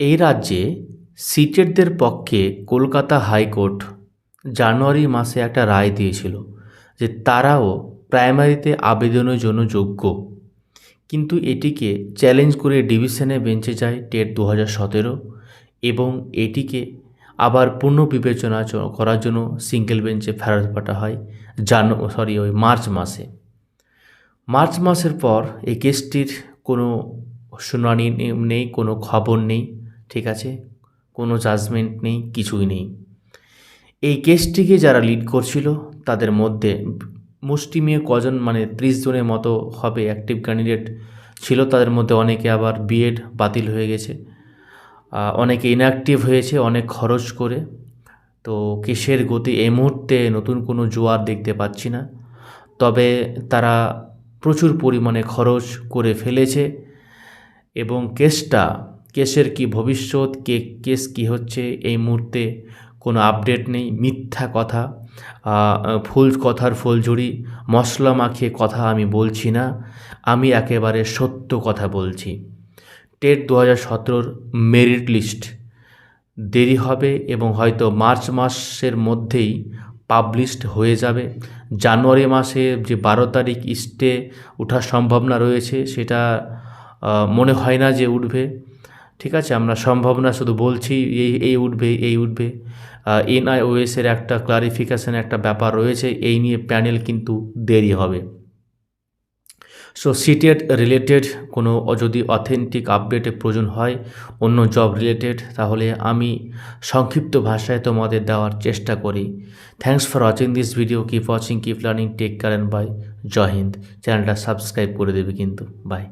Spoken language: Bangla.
এই রাজ্যে সিটেটদের পক্ষে কলকাতা হাইকোর্ট জানুয়ারি মাসে একটা রায় দিয়েছিল যে তারাও প্রাইমারিতে আবেদনের জন্য যোগ্য। কিন্তু এটিকে চ্যালেঞ্জ করে ডিভিশনে বেঞ্চে যায় টেট দু হাজার সতেরো এবং এটিকে আবার পুনর্বিবেচনা করার জন্য সিঙ্গেল বেঞ্চে ফেরত পাঠা হয় জানু সরি ওই মার্চ মাসে। মার্চ মাসের পর এই কেসটির কোনো শুনানি নেই, কোনো খবর নেই। ঠিক আছে? কোনো জাজমেন্ট নেই, কিছুই নেই। এই কেসটিকে যারা লিড করছিল, তাদের মধ্যে মুষ্টিমেয় কজন মানে ত্রিশ জনের মতো হবে অ্যাক্টিভ ক্যান্ডিডেট ছিল, তাদের মধ্যে অনেকে আবার বিএড বাতিল হয়ে গেছে। অনেকে ইনঅ্যাক্টিভ হয়েছে, অনেক খরচ করে। তো কেসের গতি? এই মুহূর্তে নতুন কোনো জোয়ার দেখতে পাচ্ছি না। তবে তারা প্রচুর পরিমাণে খরচ করে ফেলেছে এবং কেসটা কেসের কি ভবিষ্যৎ, কে, কেস কি হচ্ছে, এই মুহূর্তে কোনো আপডেট নেই, মিথ্যা কথা ফুল কথার ফুলঝুরি, মশলা মাখিয়ে কথা আমি বলছি না, আমি একেবারে সত্য কথা বলছি। টেট দু হাজার সতেরোর মেরিট লিস্ট। দেরি হবে এবং হয়তো মার্চ মাসের মধ্যেই পাবলিশড হয়ে যাবে। জানুয়ারি মাসে যে বারো তারিখ ইস্টে ওঠার সম্ভাবনা রয়েছে, সেটা মনে হয় না যে উঠবে। ঠিক আছে? আমরা সম্ভাবনা শুধু বলছি এই এই উঠবে এই উঠবে। এনআইওএসের একটা ক্লারিফিকেশন একটা ব্যাপার রয়েছে, এই নিয়ে প্যানেল কিন্তু দেরি হবে। সো সিটেট রিলেটেড কোনো যদি অথেন্টিক আপডেটের প্রয়োজন হয়, অন্য জব রিলেটেড তাহলে আমি সংক্ষিপ্ত ভাষায় তোমাদের দেওয়ার চেষ্টা করি। Thanks for watching this video keep watching keep learning take and bye জয় হিন্দ। চ্যানেলটা সাবস্ক্রাইব করে দেবে কিন্তু। বাই